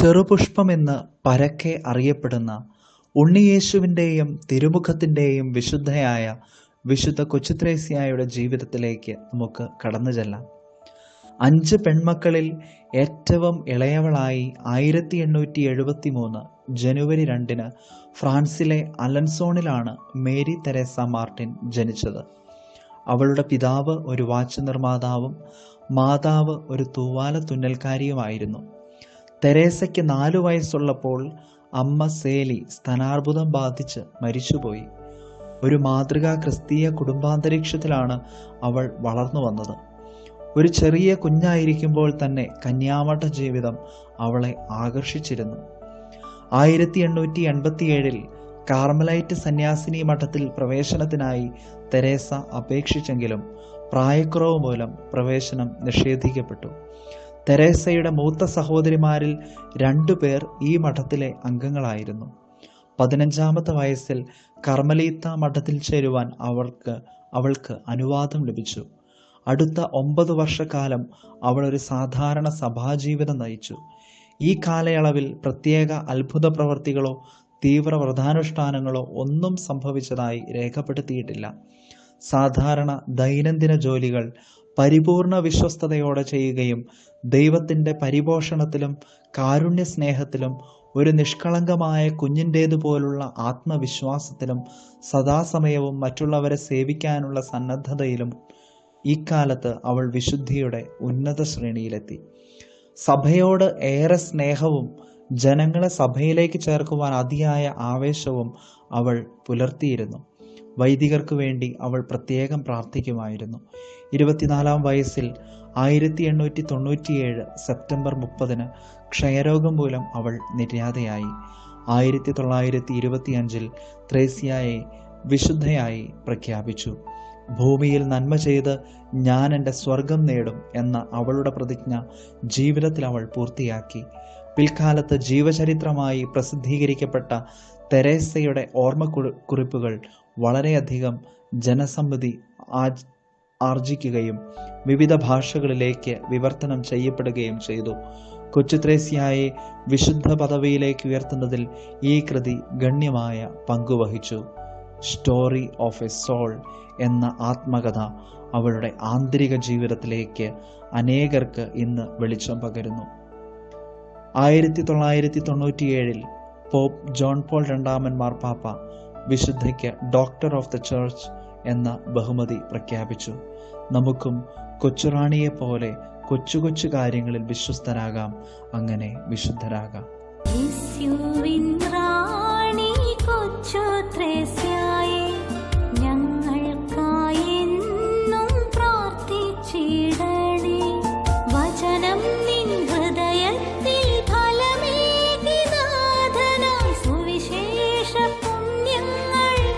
ചെറുപുഷ്പമെന്ന് പരക്കെ അറിയപ്പെടുന്ന ഉണ്ണിയേശുവിന്റെയും തിരുമുഖത്തിന്റെയും വിശുദ്ധയായ വിശുദ്ധ കൊച്ചുത്രേസ്യായുടെ ജീവിതത്തിലേക്ക് നമുക്ക് കടന്നു ചെല്ലാം. അഞ്ച് പെൺമക്കളിൽ ഏറ്റവും ഇളയവളായി ആയിരത്തി എണ്ണൂറ്റി എഴുപത്തി മൂന്ന് ജനുവരി രണ്ടിന് ഫ്രാൻസിലെ അലൻസോണിലാണ് മേരി തെരേസ മാർട്ടിൻ ജനിച്ചത്. അവളുടെ പിതാവ് ഒരു വാച്ച് നിർമ്മാതാവും മാതാവ് ഒരു തൂവാല തുന്നൽക്കാരിയുമായിരുന്നു തെരേസയ്ക്ക് നാലു വയസ്സുള്ളപ്പോൾ അമ്മ സേലി സ്തനാർബുദം ബാധിച്ച് മരിച്ചുപോയി. ഒരു മാതൃകാ ക്രിസ്തീയ കുടുംബാന്തരീക്ഷത്തിലാണ് അവൾ വളർന്നു വന്നത്. ഒരു ചെറിയ കുഞ്ഞായിരിക്കുമ്പോൾ തന്നെ കന്യാമഠ ജീവിതം അവളെ ആകർഷിച്ചിരുന്നു. ആയിരത്തി എണ്ണൂറ്റി എൺപത്തിയേഴിൽ കാർമലൈറ്റ് സന്യാസിനി മഠത്തിൽ പ്രവേശനത്തിനായി തെരേസ അപേക്ഷിച്ചെങ്കിലും പ്രായക്കുറവ് മൂലം പ്രവേശനം നിഷേധിക്കപ്പെട്ടു. തെരേസയുടെ മൂത്ത സഹോദരിമാരിൽ രണ്ടുപേർ ഈ മഠത്തിലെ അംഗങ്ങളായിരുന്നു. പതിനഞ്ചാമത്തെ വയസ്സിൽ കർമ്മലീത്ത മഠത്തിൽ ചേരുവാൻ അവൾക്ക് അവൾക്ക് അനുവാദം ലഭിച്ചു. അടുത്ത ഒമ്പത് വർഷക്കാലം അവൾ ഒരു സാധാരണ സഭാജീവിതം നയിച്ചു. ഈ കാലയളവിൽ പ്രത്യേക അത്ഭുത പ്രവർത്തികളോ തീവ്ര വ്രതാനുഷ്ഠാനങ്ങളോ ഒന്നും സംഭവിച്ചതായി രേഖപ്പെടുത്തിയിട്ടില്ല. സാധാരണ ദൈനംദിന ജോലികൾ പരിപൂർണ വിശ്വസ്തയോടെ ചെയ്യുകയും ദൈവത്തിന്റെ പരിപോഷണത്തിലും കാരുണ്യ സ്നേഹത്തിലും ഒരു നിഷ്കളങ്കമായ കുഞ്ഞിന്റേതുപോലുള്ള ആത്മവിശ്വാസത്തിലും സദാസമയവും മറ്റുള്ളവരെ സേവിക്കാനുള്ള സന്നദ്ധതയിലും ഇക്കാലത്ത് അവൾ വിശുദ്ധിയുടെ ഉന്നത ശ്രേണിയിലെത്തി. സഭയോട് ഏറെ സ്നേഹവും ജനങ്ങളെ സഭയിലേക്ക് ചേർക്കുവാൻ അതിയായ ആവേശവും അവൾ പുലർത്തിയിരുന്നു. വൈദികർക്ക് വേണ്ടി അവൾ പ്രത്യേകം പ്രാർത്ഥിക്കുമായിരുന്നു. ഇരുപത്തിനാലാം വയസ്സിൽ ആയിരത്തി എണ്ണൂറ്റി തൊണ്ണൂറ്റിയേഴ് സെപ്റ്റംബർ മുപ്പതിന് ക്ഷയരോഗം മൂലം അവൾ നിര്യാതയായി. ആയിരത്തി തൊള്ളായിരത്തി ഇരുപത്തിയഞ്ചിൽ ത്രേസ്യയെ വിശുദ്ധയായി പ്രഖ്യാപിച്ചു. ഭൂമിയിൽ നന്മ ചെയ്ത് ഞാൻ എന്റെ സ്വർഗം നേടും എന്ന അവളുടെ പ്രതിജ്ഞ ജീവിതത്തിൽ അവൾ പൂർത്തിയാക്കി. പിൽക്കാലത്ത് ജീവചരിത്രമായി പ്രസിദ്ധീകരിക്കപ്പെട്ട തെരേസയുടെ ഓർമ്മ കുറിപ്പുകൾ വളരെയധികം ജനസമ്മതി ആർജിക്കുകയും വിവിധ ഭാഷകളിലേക്ക് വിവർത്തനം ചെയ്യപ്പെടുകയും ചെയ്തു. കൊച്ചുത്രേസ്യായെ വിശുദ്ധ പദവിയിലേക്ക് ഉയർത്തുന്നതിൽ ഈ കൃതി ഗണ്യമായ പങ്കുവഹിച്ചു സ്റ്റോറി ഓഫ് എ സോൾ എന്ന ആത്മകഥ അവളുടെ ആന്തരിക ജീവിതത്തിലേക്ക് അനേകർക്ക് ഇന്ന് വെളിച്ചം പകരുന്നു. ആയിരത്തി തൊള്ളായിരത്തി തൊണ്ണൂറ്റിയേഴിൽ പോപ്പ് ജോൺ പോൾ രണ്ടാമൻ മാർപ്പാപ്പ വിശുദ്ധയ്ക്ക് ഡോക്ടർ ഓഫ് ദ ചർച്ച് എന്ന ബഹുമതി പ്രഖ്യാപിച്ചു. നമുക്കും കൊച്ചുറാണിയെ പോലെ കൊച്ചു കൊച്ചു കാര്യങ്ങളിൽ വിശ്വസ്തരാകാം. അങ്ങനെ വിശുദ്ധരാകാം.